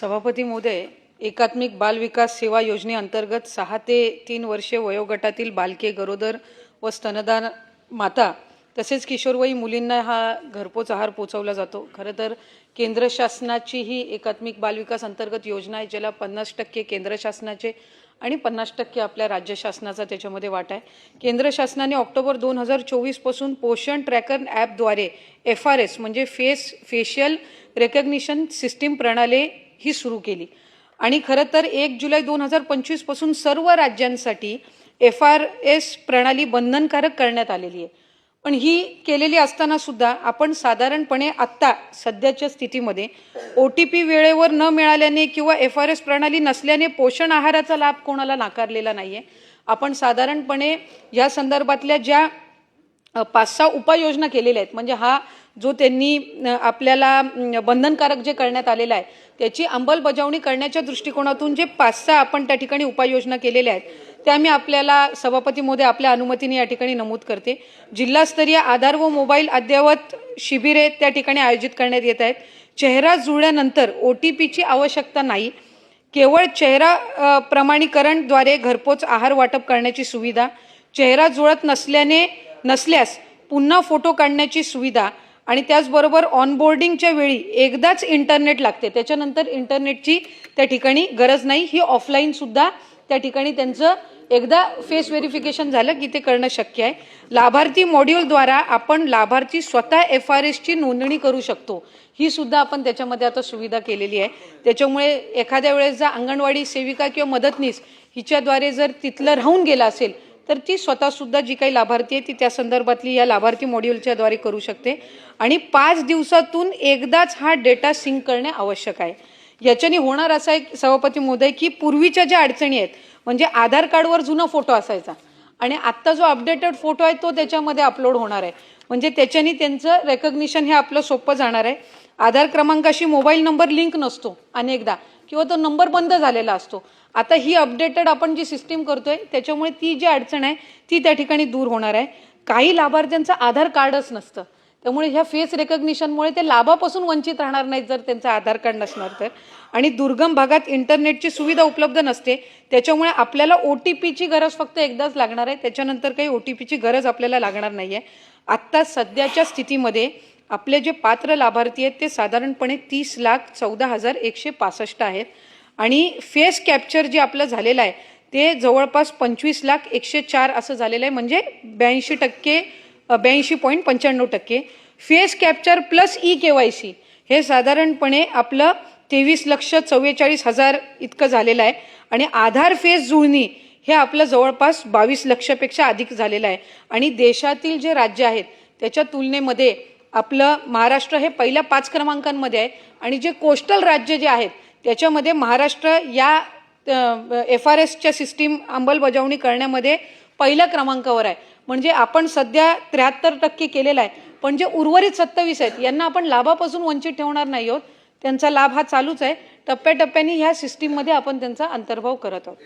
सभापती महोदय एकात्मिक बाल विकास सेवा योजनेअंतर्गत सहा ते तीन वर्षे वयोगटातील बालके गरोदर व स्तनदान माता तसेच किशोरवयी मुलींना हा घरपोच आहार पोचवला जातो. खरं तर केंद्र शासनाची ही एकात्मिक बालविकास अंतर्गत योजना आहे ज्याला पन्नास टक्के केंद्र शासनाचे आणि पन्नास टक्के आपल्या राज्य शासनाचा त्याच्यामध्ये वाटा आहे. केंद्र शासनाने ऑक्टोबर दोन हजार चोवीसपासून पोषण ट्रॅकर ॲपद्वारे एफ आर एस म्हणजे फेस फेशियल रेकग्निशन सिस्टीम प्रणाली ही सुरू केली. आणि खरं तर एक जुलै दोन हजार पंचवीसपासून सर्व राज्यांसाठी एफ आर एस प्रणाली बंधनकारक करण्यात आलेली आहे. पण ही केलेली असताना सुद्धा आपण साधारणपणे आत्ता सध्याच्या स्थितीमध्ये ओ टी पी वेळेवर न मिळाल्याने किंवा एफ आर एस प्रणाली नसल्याने पोषण आहाराचा लाभ कोणाला नाकारलेला नाही आहे आपण साधारणपणे या संदर्भातल्या ज्या पाच सहा उपाययोजना केलेल्या आहेत. म्हणजे हा जो त्यांनी आपल्याला बंधनकारक जे करण्यात आलेला आहे त्याची अंमलबजावणी करण्याच्या दृष्टिकोनातून जे पाच सहा आपण त्या ठिकाणी उपाययोजना केलेल्या आहेत त्या मी आपल्याला सभापती मोदय आपल्या अनुमतीने या ठिकाणी नमूद करते. जिल्हास्तरीय आधार व मोबाईल अद्ययावत शिबिरे त्या ठिकाणी आयोजित करण्यात येत आहेत. चेहरा जुळल्यानंतर ओ टी पीची आवश्यकता नाही. केवळ चेहरा प्रमाणीकरणद्वारे घरपोच आहार वाटप करण्याची सुविधा. चेहरा जुळत नसल्याने नसल्यास पुन्हा फोटो काढण्याची सुविधा आणि त्याचबरोबर ऑनबोर्डिंगच्या वेळी एकदाच इंटरनेट लागते. त्याच्यानंतर इंटरनेटची त्या ठिकाणी गरज नाही. ही ऑफलाईन सुद्धा त्या ठिकाणी त्यांचं एकदा फेस व्हेरिफिकेशन झालं की ते करणं शक्य आहे. लाभार्थी मॉड्यूलद्वारा आपण लाभार्थी स्वतः एफ आर एसची नोंदणी करू शकतो. ही सुद्धा आपण त्याच्यामध्ये आता सुविधा केलेली आहे. त्याच्यामुळे एखाद्या वेळेस जर अंगणवाडी सेविका किंवा मदतनीस हिच्याद्वारे जर तिथलं राहून गेलं असेल तर ती स्वतःसुद्धा जी काही लाभार्थी आहे ती त्या संदर्भातली या लाभार्थी मॉड्यूलच्या द्वारे करू शकते. आणि पाच दिवसातून एकदाच हा डेटा सिंक करणे आवश्यक आहे. याच्याने होणार असा एक सभापती मोदय की पूर्वीच्या ज्या अडचणी आहेत म्हणजे आधार कार्डवर जुना फोटो असायचा आणि आत्ता जो अपडेटेड फोटो आहे तो त्याच्यामध्ये अपलोड होणार आहे. म्हणजे त्याच्याने त्यांचं रेकग्निशन हे आपलं सोपं जाणार आहे. आधार क्रमांकाशी मोबाईल नंबर लिंक नसतो अनेकदा. किंवा तो नंबर बंद झालेला असतो. आता ही अपडेटेड आपण जी सिस्टीम करतोय त्याच्यामुळे ती जी अडचण आहे ती त्या ठिकाणी दूर होणार आहे. काही लाभार्थ्यांचं आधार कार्डच नसतं. त्यामुळे ह्या फेस रेकग्निशनमुळे ते लाभापासून वंचित राहणार नाहीत जर त्यांचं आधार कार्ड नसणार तर. आणि दुर्गम भागात इंटरनेटची सुविधा उपलब्ध नसते त्याच्यामुळे आपल्याला ओ टी पीची गरज फक्त एकदाच लागणार आहे. त्याच्यानंतर काही ओ टी पीची गरज आपल्याला लागणार नाही आहे आत्ता सध्याच्या स्थितीमध्ये आपले जे पात्र लाभार्थी आहेत ते साधारणपणे तीस लाख चौदा हजार एकशे पासष्ट आहेत. आणि फेस कॅप्चर जे आपलं झालेलं आहे ते जवळपास पंचवीस लाख एकशे चार असं झालेलं आहे. म्हणजे ब्याऐंशी टक्के ब्याऐंशी पॉईंट पंच्याण्णव टक्के. Face capture plus E K Y C हे साधारणपणे आपलं तेवीस लक्ष चव्वेचाळीस हजार इतकं झालेलं आहे. आणि आधार फेस जुळणी हे आपलं जवळपास बावीस लक्षपेक्षा अधिक झालेलं आहे. आणि देशातील जे राज्य आहेत त्याच्या तुलनेमध्ये आपलं महाराष्ट्र हे पहिल्या पाच क्रमांकांमध्ये आहे. आणि जे कोस्टल राज्य जे आहेत त्याच्यामध्ये महाराष्ट्र या एफ आर एसच्या सिस्टीम अंमलबजावणी करण्यामध्ये पहिल्या क्रमांकावर आहे. म्हणजे आपण सध्या त्र्याहत्तर टक्के केलेला आहे. पण जे उर्वरित सत्तावीस आहेत यांना आपण लाभापासून वंचित ठेवणार नाही आहोत. त्यांचा लाभ हा चालूच आहे. टप्प्याटप्प्याने ह्या सिस्टीममध्ये आपण त्यांचा अंतर्भाव करत आहोत.